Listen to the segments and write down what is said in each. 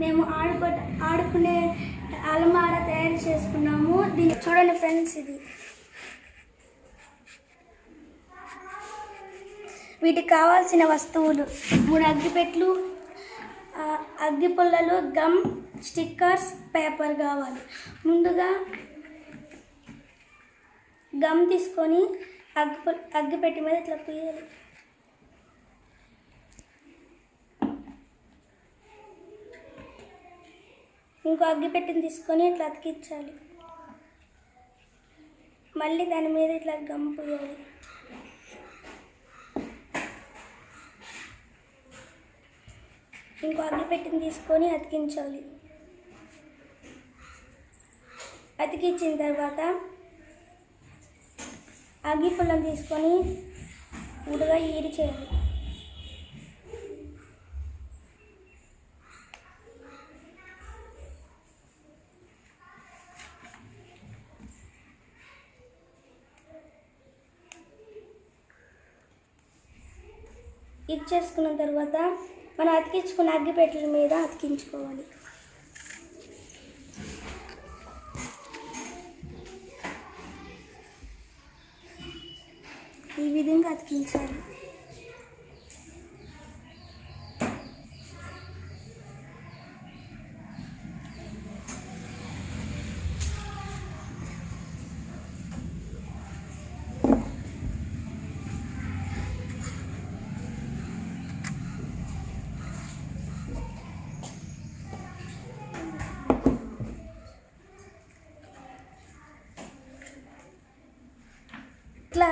మేము ఆడుకో ఆడుకునే అలమార తయారు చేసుకున్నాము. దీన్ని చూడండి ఫ్రెండ్స్ ఇది. వీటికి కావాల్సిన వస్తువులు మూడు అగ్గిపెట్లు అగ్గి పుల్లలు గమ్ స్టిక్కర్స్ పేపర్ కావాలి. ముందుగా గమ్ తీసుకొని అగ్గి అగ్గిపెట్టి మీద ఇట్లా పీయాలి. ఇంకో అగ్గిపెట్టిని తీసుకొని ఇట్లా అతికించాలి. మళ్ళీ దాని మీద ఇట్లా గమ్ పూయాలి. ఇంకో అగ్గిపెట్టిని తీసుకొని అతికించాలి. అతికించిన తర్వాత అగ్గి పుల్లం తీసుకొని ఉడగా ఈడి చేయాలి. ఇది చేసుకున్న తర్వాత మనం అతికించుకున్న అగ్గిపెట్టెల మీద అతికించుకోవాలి. ఈ విధంగా అతికించాలి.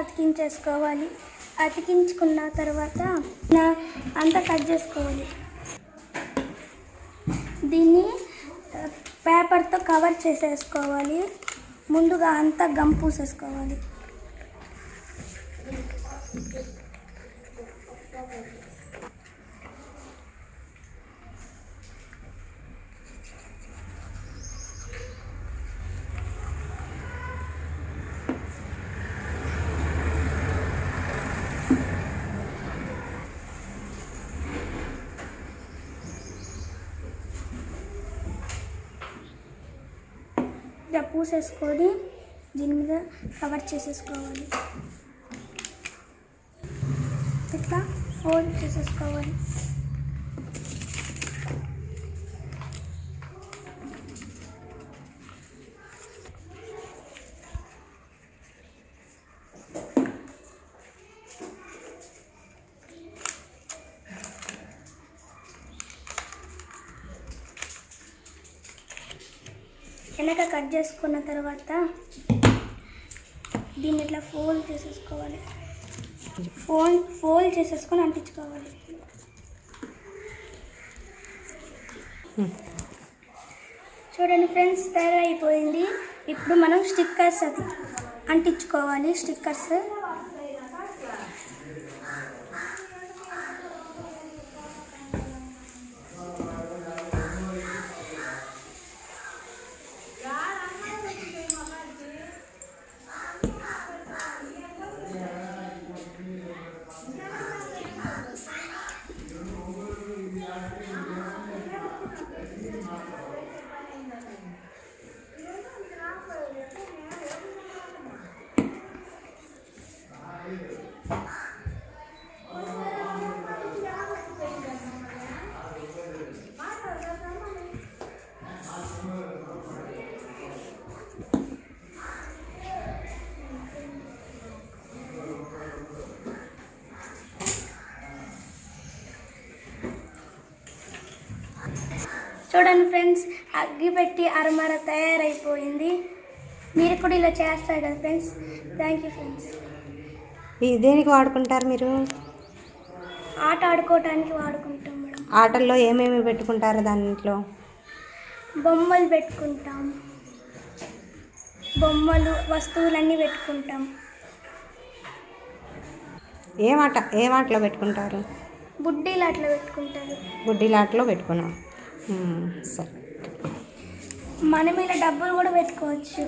అతికించేసుకోవాలి. అతికించుకున్న తర్వాత నా అంతా కట్ చేసుకోవాలి. దీన్ని పేపర్తో కవర్ చేసేసుకోవాలి. ముందుగా అంతా గమ్ పూసేసుకోవాలి. పూసేసుకొని దీని మీద కవర్ చేసేసుకోవాలి. ఇట్లా ఫోల్డ్ చేసేసుకోవాలి. వెనక కట్ చేసుకున్న తర్వాత దీన్ని ఇట్లా ఫోల్డ్ చేసేసుకోవాలి. ఫోన్ ఫోల్డ్ చేసేసుకొని అంటించుకోవాలి. చూడండి ఫ్రెండ్స్ తయారైపోయింది. ఇప్పుడు మనం స్టిక్కర్స్ అది అంటించుకోవాలి స్టిక్కర్స్. the చూడండి ఫ్రెండ్స్ అగ్గి పెట్టి అరమర తయారైపోయింది. మీరు కూడా ఇలా చేస్తారు కదా ఫ్రెండ్స్? థ్యాంక్ యూ ఫ్రెండ్స్ దేనికి వాడుకుంటారు మీరు? ఆట ఆడుకోవటానికి వాడుకుంటాం మేడం. ఆటల్లో ఏమేమి పెట్టుకుంటారు దాంట్లో? బొమ్మలు పెట్టుకుంటాం. బొమ్మలు వస్తువులన్నీ పెట్టుకుంటాం. ఏం ఆట ఏం ఆటలో పెట్టుకుంటారు? బుడ్డీలు అట్లా పెట్టుకుంటారు. గుడ్డిల ఆటలో పెట్టుకున్నాం. సరే. మనం ఇలా డబ్బులు కూడా పెట్టుకోవచ్చు.